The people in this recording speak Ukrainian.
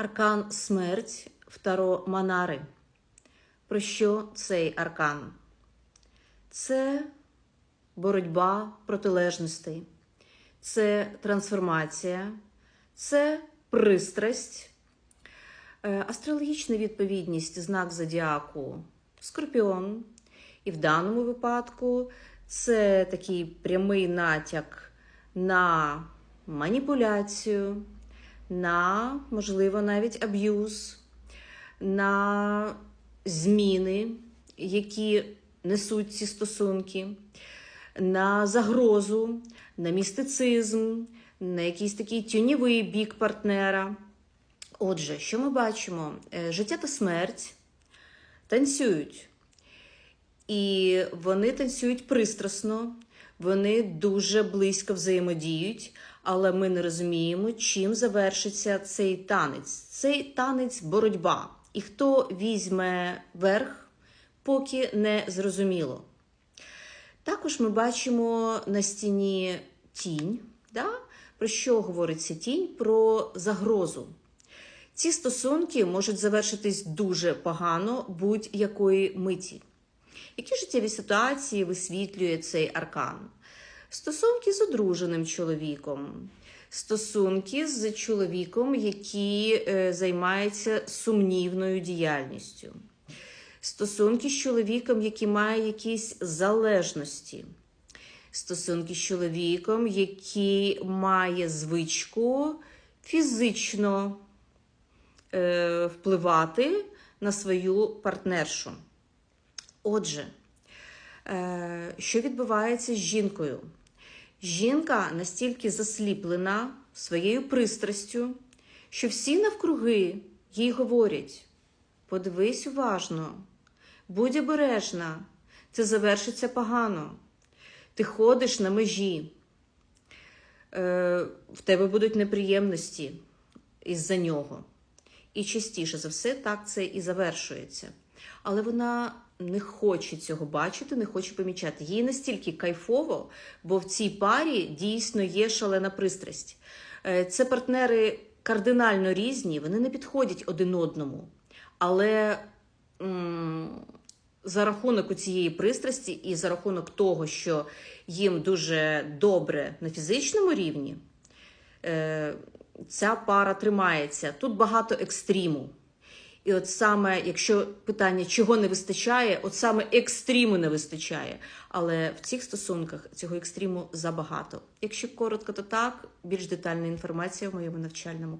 Аркан смерть второ Манари. Про що цей аркан? Це боротьба протилежностей, це трансформація, це пристрасть, Е, астрологічна відповідність знак зодіаку Скорпіон. І в даному випадку це такий прямий натяк на маніпуляцію, на, можливо, навіть аб'юз, на зміни, які несуть ці стосунки, на загрозу, на містицизм, на якийсь такий тюнєвий бік партнера. Отже, що ми бачимо? Е, Життя та смерть танцюють. І вони танцюють пристрасно, вони дуже близько взаємодіють, але ми не розуміємо, чим завершиться цей танець. Цей танець боротьба. І хто візьме верх, поки не зрозуміло. Також ми бачимо на стіні тінь. Да? Про що говориться тінь? Про загрозу. Ці стосунки можуть завершитись дуже погано будь-якої миті. Які життєві ситуації висвітлює цей аркан? Стосунки з одруженим чоловіком, стосунки з чоловіком, який е, займається сумнівною діяльністю, стосунки з чоловіком, який має якісь залежності, стосунки з чоловіком, який має звичку фізично е, впливати на свою партнершу. Отже, е, що відбувається з жінкою? Жінка настільки засліплена своєю пристрастю, що всі навкруги їй говорять: подивись уважно, будь обережна, це завершиться погано. Ти ходиш на межі, е, в тебе будуть неприємності із-за нього. І частіше за все так це і завершується. Але вона не хоче цього бачити, не хоче помічати. Їй настільки кайфово, бо в цій парі дійсно є шалена пристрасть. Е, Це партнери кардинально різні, вони не підходять один одному. Але за рахунок цієї пристрасті і за рахунок того, що їм дуже добре на фізичному рівні, е, ця пара тримається. Тут багато екстриму. І от саме, якщо питання, чого не вистачає, от саме екстриму не вистачає. Але в цих стосунках цього екстриму забагато. Якщо коротко, то так, більш детальна інформація в моєму навчальному